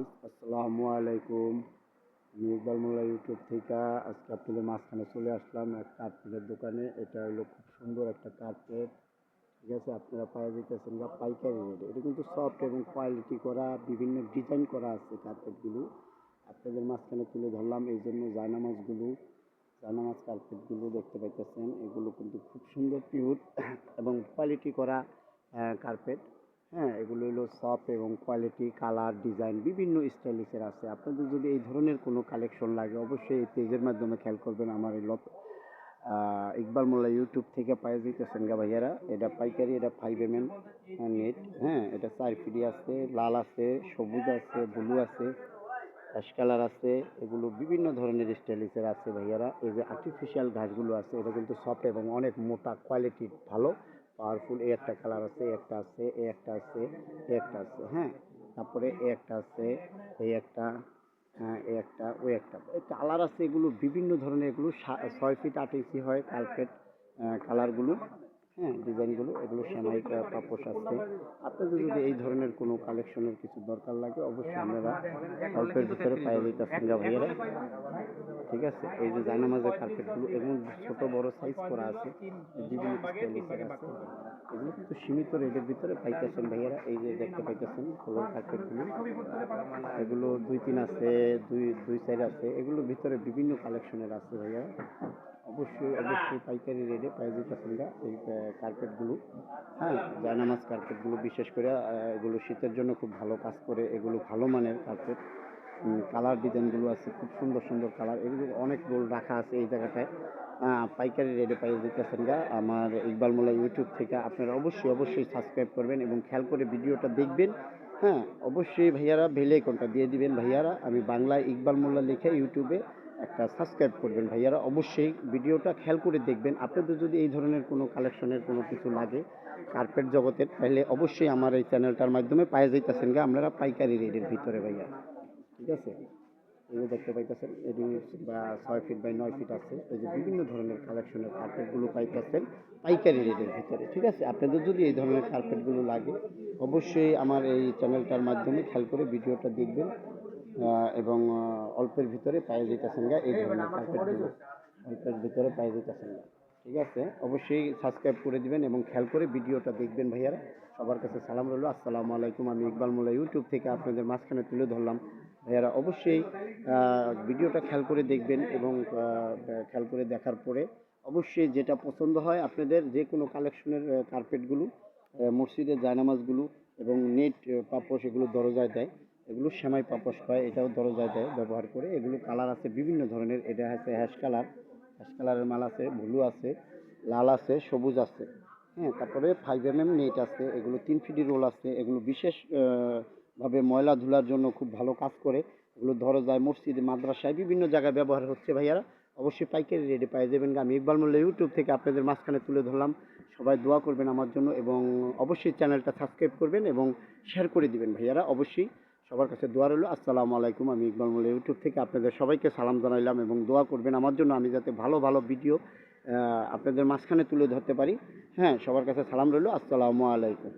আসসালামু আলাইকুম। আমি ইকবাল মোল্লা ইউটিউব থেকে আজকে আপনাদের মাঝখানে চলে আসলাম এক কার্পেটের দোকানে। এটা হলো খুব সুন্দর একটা কার্পেট। ঠিক আছে, আপনারা পাওয়া যেতেছেন বা পাইকারি রেটে। এটা কিন্তু সফট এবং কোয়ালিটি করা, বিভিন্ন ডিজাইন করা আছে কার্পেটগুলো। আপনাদের মাঝখানে তুলে ধরলাম এই জন্য জায়নামাজগুলো, জায়নামাজ কার্পেটগুলো দেখতে পাইতেছেন। এগুলো কিন্তু খুব সুন্দর পিওর এবং কোয়ালিটি করা কার্পেট। হ্যাঁ এগুলো হলো সফট এবং কোয়ালিটি কালার ডিজাইন বিভিন্ন স্টাইলিশের আছে। আপনাদের যদি এই ধরনের কোনো কালেকশন লাগে, অবশ্যই এই পেজের মাধ্যমে খেয়াল করবেন। আমার এই লত ইকবাল মোল্লা ইউটিউব থেকে পাই যেতেছেন গা ভাইয়ারা। এটা পাইকারি, এটা ফাইভ এম এম নেট হ্যাঁ এটা চার ফিডি আছে, লাল আছে, সবুজ আছে, ব্লু আছে অ্যাশ কালার আছে, এগুলো বিভিন্ন ধরনের স্টাইলিশের আছে ভাইয়ারা। এই যে আর্টিফিশিয়াল ঘাসগুলো আছে, এটা কিন্তু সফট এবং অনেক মোটা কোয়ালিটি ভালো। পাওয়ারফুল এই একটা কালার আছে একটা আছে এই একটা আছে এই একটা আছে হ্যাঁ? তারপরে এই একটা আছে এই একটা হ্যাঁ এই একটা ওই একটা। এই কালার আছে এগুলো, বিভিন্ন ধরনের এগুলো ছয় ফিট আট ইঞ্চি হয় কার্পেট কালারগুলো হ্যাঁ ডিজাইনগুলো, এগুলো সেমাই পাপোশ আছে। আপনাদের যদি এই ধরনের কোনো কালেকশনের কিছু দরকার লাগে, অবশ্যই আপনারা অল্পের ভিতরে যেতেছেন গা ভাইয়েরা ঠিক আছে? এই যে জায়নামাজের কার্পেটগুলো এবং ছোট বড় সাইজ করা আছে, বিভিন্ন আছে। এগুলো কিন্তু সীমিত রেটের ভিতরে পাইতেছেন ভাইয়েরা। এই যে দেখতে পাইতেছেন ফ্লোর কার্পেটগুলো। এগুলো দুই তিন আছে, দুই দুই সাইড আছে। এগুলোর ভিতরে বিভিন্ন কালেকশনের আছে ভাইয়া। অবশ্যই অবশ্যই পাইকারি রেটে পাই যেতেছেন এই কার্পেটগুলো। হ্যাঁ জায়নামাজ কার্পেটগুলো বিশেষ করে এগুলো শীতের জন্য খুব ভালো কাজ করে। এগুলো ভালো মানের কার্পেট। কালার ডিজাইনগুলো আছে, খুব সুন্দর সুন্দর কালার এগুলো অনেক রোল রাখা আছে এই জায়গাটায়। পাইকারি রেটে পাই যেতেছেন গা। আমার ইকবাল মোল্লা ইউটিউব থেকে আপনারা অবশ্যই অবশ্যই সাবস্ক্রাইব করবেন এবং খেয়াল করে ভিডিওটা দেখবেন। হ্যাঁ অবশ্যই ভাইয়ারা বেল আইকনটা দিয়ে দিবেন ভাইয়ারা। আমি বাংলায় ইকবাল মোল্লা লিখে ইউটিউবে একটা সাবস্ক্রাইব করবেন ভাইয়ারা। অবশ্যই ভিডিওটা খেয়াল করে দেখবেন। আপনাদের যদি এই ধরনের কোনো কালেকশনের কোনো কিছু লাগে কার্পেট জগতের, তাহলে অবশ্যই আমার এই চ্যানেলটার মাধ্যমে পায়ে যাইতেছেন গা। আপনারা পাইকারি রেটের ভিতরে ভাইয়া। ঠিক আছে? এই দেখতে পাইতেছেন, এটি বা ছয় ফিট বাই নয় ফিট আছে। এই যে বিভিন্ন ধরনের কালেকশনের কার্পেটগুলো পাইতেছেন, পাইকারি রেটের ভিতরে, ঠিক আছে? আপনাদের যদি এই ধরনের কার্পেটগুলো লাগে, অবশ্যই আমার এই চ্যানেলটার মাধ্যমে খেয়াল করে ভিডিওটা দেখবেন এবং অল্পের ভিতরে পায়ে যেতেছেন গা এই ধরনের কার্পেটগুলো অল্পের ভিতরে পায়ে যেতেছেন গা, ঠিক আছে? অবশ্যই সাবস্ক্রাইব করে দিবেন এবং খেয়াল করে ভিডিওটা দেখবেন ভাইয়ারা। সবার কাছে সালাম রইল। আসসালামু আলাইকুম। আমি ইকবাল মোল্লা, ইউটিউব থেকে আপনাদের মাঝখানে তুলে ধরলাম। ভাইয়ারা অবশ্যই ভিডিওটা খেয়াল করে দেখবেন এবং খেয়াল করে দেখার পরে অবশ্যই যেটা পছন্দ হয় আপনাদের যে কোনো কালেকশনের কার্পেটগুলো মসজিদের জায়নামাজগুলো এবং নেট পাপোশ এগুলো দরজায় দেয়। এগুলো সেমাই পাপোশ হয়, এটাও দরজায় দেয় ব্যবহার করে। এগুলো কালার আছে বিভিন্ন ধরনের, এটা আছে হ্যাশ কালার হ্যাশ কালারের মাল আছে ব্লু আছে, লাল আছে, সবুজ আছে। হ্যাঁ তারপরে ফাইভ এম এম নেট আছে, এগুলো তিন ফিটি রোল আছে, এগুলো বিশেষ ভাবে ময়লা ধুলার জন্য খুব ভালো কাজ করে, এগুলো যায় মসজিদে, মাদ্রাসায়, বিভিন্ন জায়গায় ব্যবহার হচ্ছে ভাইয়ারা। অবশ্যই পাইকারি রেটে পেয়ে যাবেন আমি ইকবাল মোল্লা ইউটিউব থেকে আপনাদের মাঝখানে তুলে ধরলাম। সবাই দোয়া করবেন আমার জন্য এবং অবশ্যই চ্যানেলটা সাবস্ক্রাইব করবেন এবং শেয়ার করে দিবেন ভাইয়ারা। অবশ্যই সবার কাছে দোয়া রইল। আসসালামু আলাইকুম। আমি ইকবাল মোল্লা ইউটিউব থেকে আপনাদের সবাইকে সালাম জানাইলাম এবং দোয়া করবেন আমার জন্য আমি যাতে ভালো ভালো ভিডিও আপনাদের মাঝখানে তুলে ধরতে পারি। হ্যাঁ সবার কাছে সালাম রইল। আসসালামু আলাইকুম।